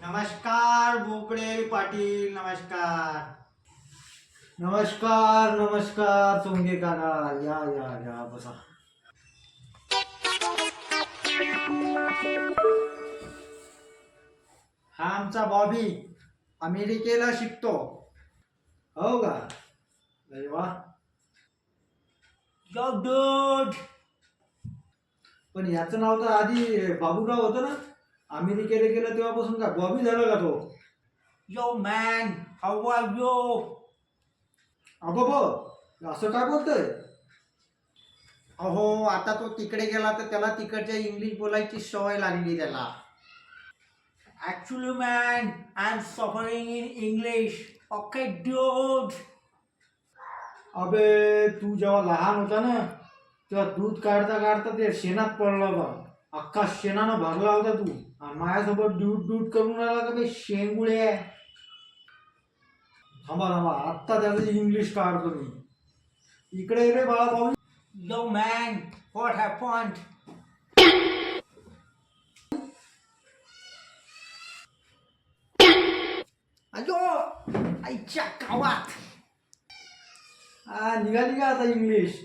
नमस्कार बोकडे पाटील नमस्कार. नमस्कार नमस्कार चोंगे काका. या या या बसा. हा आमचा बॉबी अमेरिकेला शिकतो. हो का? अरे वा. डूड पण याचं नाव तर आधी बाबूराव होतं ना? अमेरिकेला गेलं तेव्हापासून का बॉबी झाला का तो? Yo man how are you अबाबा असं काय बोलतोय? अहो आता तो तिकडे गेला तर त्याला तिकडच्या इंग्लिश बोलायची सवय लागली त्याला. Actually man I am suffering in English okay dude अबे तू जेव्हा लहान होता ना तेव्हा दूध काढता काढता ते शेणात पडला होता अख्खा शेणानं भरला होता तू. आणि माझ्यासोबत दूध दूध करून राहिला का बे? शेंगुळे. आहे थांबा थांबा. आत्ता त्याचं इंग्लिश काढतो मी इकडे रे बाळा भाऊ यो मॅन व्हॉट हॅपन्ड अयो आईच्या गावात. हा निघाली का आता इंग्लिश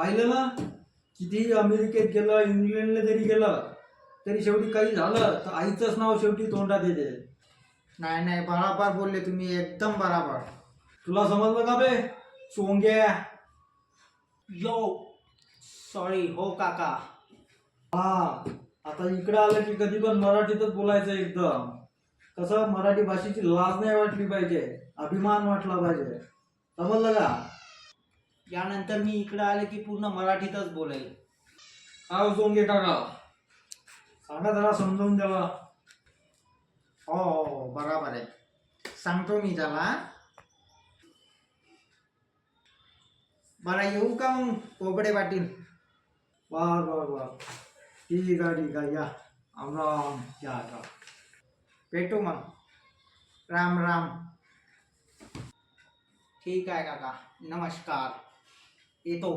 पाहिलं ना किती अमेरिकेत गेलं इंग्लंडला जरी गेलं तरी शेवटी काही झालं तर आईचंच नाव शेवटी तोंडात येते. नाही नाही बराबर बोलले तुम्ही एकदम बराबर. तुला समजलं का बे? सोंग्या. यो सॉरी हो काका. हा आता इकडे आलं की कधी पण मराठीतच बोलायचं एकदम. कसं मराठी भाषेची लाज नाही वाटली पाहिजे अभिमान वाटला पाहिजे. समजलं का? यानंतर मी इकडे आले की पूर्ण मराठीतच बोलेल. हा सोंगे काका. सांगा जरा समजावून द्यावा. हो हो हो बराबर आहे. सांगतो मी त्याला. बरं येऊ का मग कोबडे पाटील? वा वा वा ठीक आहे ठीक आहे या. राम राम या या. भेटू मग. राम राम. ठीक आहे काका. नमस्कार. येतो